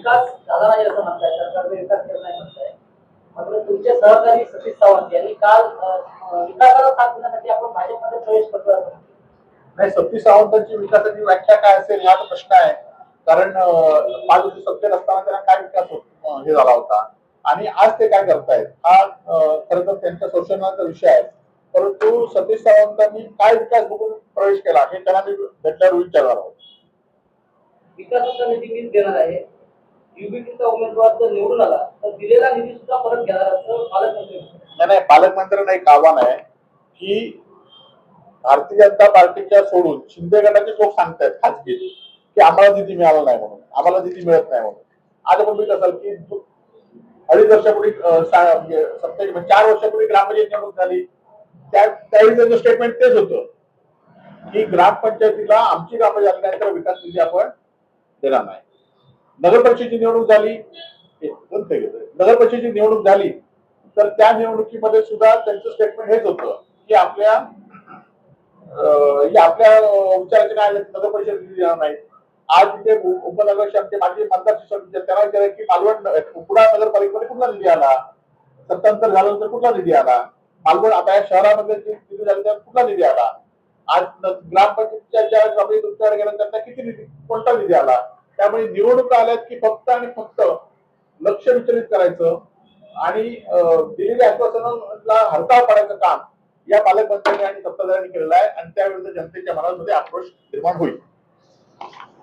विकास झाला नाही असं म्हणताय सरकारने विकास केला नाही म्हणताय. मात्र तुमचे सहकारी सतीश सावंत यांनी काल विकासाला साथ देण्यासाठी आपण भाजपमध्ये प्रवेश करतो. नाही सतीश सावंतांची विकासाची व्याख्या काय असेल हा प्रश्न आहे. कारण पाच वर्ष सत्तेत असताना त्यांना काय विकास हे झाला होता. आणि आज ते काय करतायत हा खरं तर त्यांच्या शोषणाचा विषय आहे. परंतु सतीश सावंतांनी काय विकास बघून प्रवेश केला हे त्यांना मी भेटल्यावर विचारणार आहोत. विकासाचा निधी मीच देणार आहे. युबीटीचा उमेदवार जर निवडून आला तर दिलेला निधी सुद्धा परत घेणार असं पालकमंत्री नाही नाही पालकमंत्र्यांना एक आव्हान आहे की भारतीय जनता पार्टीच्या सोडून शिंदे गटाचे लोक सांगतायत खासगी की आम्हाला निधी मिळाला नाही म्हणून आम्हाला निधी मिळत नाही म्हणून. आज आपण बघित असाल की अडीच वर्षापूर्वी म्हणजे सत्तावीस म्हणजे चार वर्षापूर्वी ग्रामपंचायत निवडणूक झाली. त्या त्यावेळी त्यांचं स्टेटमेंट तेच होतं की ग्रामपंचायतीला आमची ग्रामपंचायत झाल्यानंतर विकास निधी आपण देणार नाही. नगर परिषदेची निवडणूक झाली नगर परिषदेची निवडणूक झाली तर त्या निवडणुकीमध्ये सुद्धा त्यांचं स्टेटमेंट हेच होतं की आपल्या आपल्या विचाराचे काय नगर परिषद निधी नाही आज तिथे उ- उपनगराचे आमचे माजी मतदार त्यांना विचार की मालवण कुडा नगरपालिकेमध्ये कुठला निधी आला? सत्तांतर झाल्यानंतर कुठला निधी आला? मालवण आता या शहरामध्ये जे निधी झाल्यानंतर कुठला निधी आला? आज ग्रामपंचायतच्या ज्या सभेत तुमच्याकडे गेल्यानंतर किती निधी कोणता निधी आला? त्यामुळे निवडणुका आल्यात की फक्त आणि फक्त लक्ष विचलित करायचं आणि दिलेल्या आश्वासनाला हरताळ पाडायचं काम या पालकमंत्र्यांनी आणि सत्ताधाऱ्यांनी केलेलं आहे आणि त्याविरुद्ध जनतेच्या मनामध्ये आक्रोश निर्माण होईल.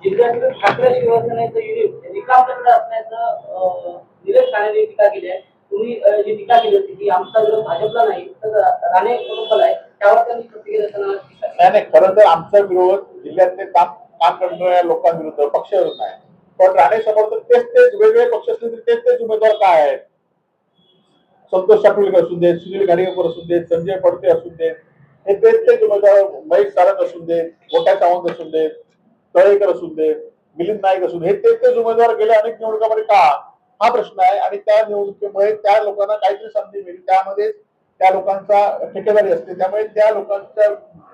जिल्ह्यातील ठाकरे शिवसेनेचं युनिट रिकामटेकडे असण्याचं अं, निलेश राणेंनी टीका केली आहे. तुम्ही जी टीका केली होती की आमचा विरोध भाजपला नाही तर राणे कुटुंबाला आहे. त्यावर त्यांनी प्रतिक्रिया नाही खरं तर आमचा विरोध जिल्ह्यातले काम काम करणाऱ्या लोकांविरुद्ध पक्षविरुद्ध आहे. पण राणे समोर तर तेच तेच वेगवेगळे पक्ष असले तरी तेच तेच उमेदवार काय आहेत? संतोष साटुलकर असू देत सुनील गाडीकर असू देत संजय पडते असू देत हे तेच तेच उमेदवार महेश सारंग असू देत मोठ्या सावंत असू देत तळेकर असू देत मिलिंद नाईक असू हे तेच तेच उमेदवार गेल्या अनेक निवडणुकामध्ये का? हा प्रश्न आहे. आणि त्या निवडणुकीमुळे त्या लोकांना काहीतरी संधी मिळेल. त्यामध्ये त्या लोकांचा ठेकेदारी असते. त्यामुळे त्या लोकांच्या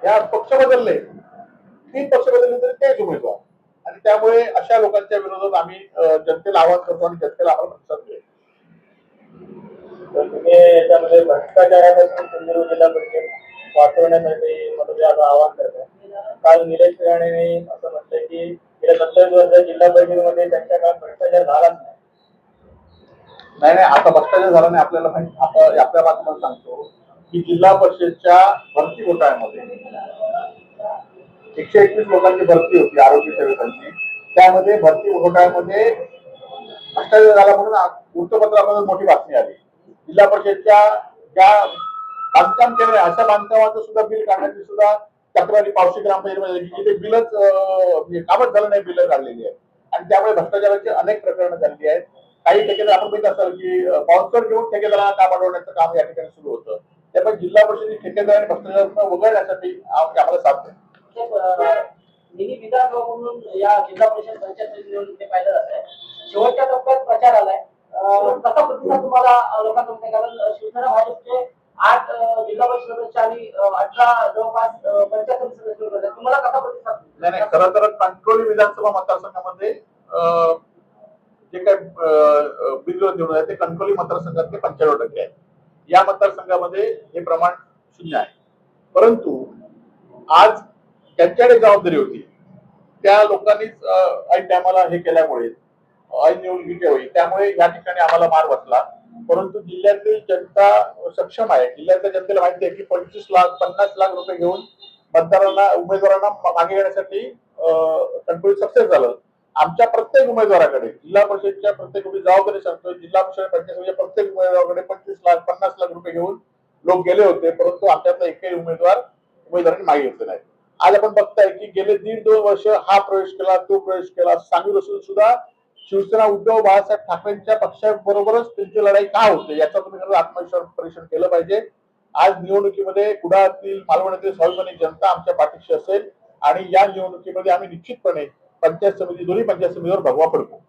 या पक्ष बदलले. तीन पक्ष बदलले तरी तेच उमेदवार. आणि त्यामुळे अशा लोकांच्या विरोधात आम्ही जनतेला आवाहन करतो आणि जनतेला आम्हाला प्रतिसाद मिळेल तुम्ही याच्यामध्ये भ्रष्टाचारापासून सिंधुदुर्ग जिल्हा परिषद वाचवण्यासाठी मतदार आवाहन करताय. काल निलेश राणेने असं म्हटलंय की गेल्या सत्तावीस वर्ष जिल्हा परिषदेमध्ये त्यांच्या काळात भ्रष्टाचार झालाच नाही. नाही नाही आता भ्रष्टाचार झाला नाही आपल्याला माहिती आपल्या माध्यमात सांगतो की जिल्हा परिषदच्या भरती घोटाळ्यामध्ये एकशे एकवीस लोकांची भरती होती आरोग्य सेवकांची त्यामध्ये भरती घोटाळ्यामध्ये भ्रष्टाचार झाला म्हणून वृत्तपत्रामध्ये मोठी बातमी आली. जिल्हा परिषदच्या ज्या बांधकाम केलं अशा बांधकामाचं सुद्धा बिल काढण्याची सुद्धा तक्रारी पावशी ग्रामपंचायतीमध्ये बिलच म्हणजे कामच झालं नाही बिल काढलेली आहे आणि त्यामुळे भ्रष्टाचाराची अनेक प्रकरणं झालेली आहेत. काही ठेकेदार आपण बघित असाल की स्पॉन्सर घेऊन ठेकेदारांना काम अडवण्याचं काम या ठिकाणी सुरू होतं. त्यामुळे जिल्हा परिषदेची ठेकेदार आणि भ्रष्टाचार वगैरे यासाठी म्हणजे आम्हाला साथ म्हणजे, मिनी विधानसभा म्हणून या जिल्हा परिषद पंचायत निवडणूक पाहिलं जात आहे शेवटच्या टप्प्यात प्रचार आलाय. कसा प्रतिसाद तुम्हाला अं, लोकांचा कारण शिवसेना भाजपचे आठ जिल्हा परिषद सदस्य आणि अठरा जवळपास पंचायत समिती सदस्य तुम्हाला कसा प्रतिसाद? नाही नाही खरं तर कंट्रोली विधानसभा मतदारसंघामध्ये जे काय बिनविरोध निवडून आहे ते कणकवली मतदारसंघातले पंच्याण्णव टक्के आहे या मतदारसंघामध्ये हे प्रमाण शून्य आहे. परंतु आज त्यांच्याकडे जबाबदारी होती. त्या लोकांनीच ऐन टायमाला हे केल्यामुळे ऐन निवडणुकी होईल त्यामुळे या ठिकाणी आम्हाला मार बसला. परंतु जिल्ह्यातील जनता सक्षम आहे. जिल्ह्यातल्या जनतेला माहिती आहे की पंचवीस लाख पन्नास लाख रुपये घेऊन मतदारांना उमेदवारांना मागे घेण्यासाठी कंट्रोल सक्सेस झालं. आमच्या प्रत्येक उमेदवाराकडे जिल्हा परिषदच्या प्रत्येक जबाबदारी सांगतो जिल्हा परिषद पंचायत प्रत्येक उमेदवाराकडे पंचवीस लाख पन्नास लाख रुपये घेऊन लोक गेले होते. परंतु आमच्यातला एकही उमेदवार उमेदवारांनी मागे घेतले नाही आज आपण बघताय की गेले दीड दोन वर्ष हा प्रवेश केला तो प्रवेश केला. सांगून असून सुद्धा शिवसेना उद्धव बाळासाहेब ठाकरेंच्या पक्षाबरोबरच त्यांची लढाई का होते? याचा तुम्ही खरं आत्मविश्वास परीक्षण केलं पाहिजे. आज निवडणुकीमध्ये कुडाळातील मालवणातील स्वाभिमानी जनता आमच्या पाठीशी असेल आणि या निवडणुकीमध्ये आम्ही निश्चितपणे पंचायत समिती दोन्ही पंचायत समितीवर भगवा पडतो.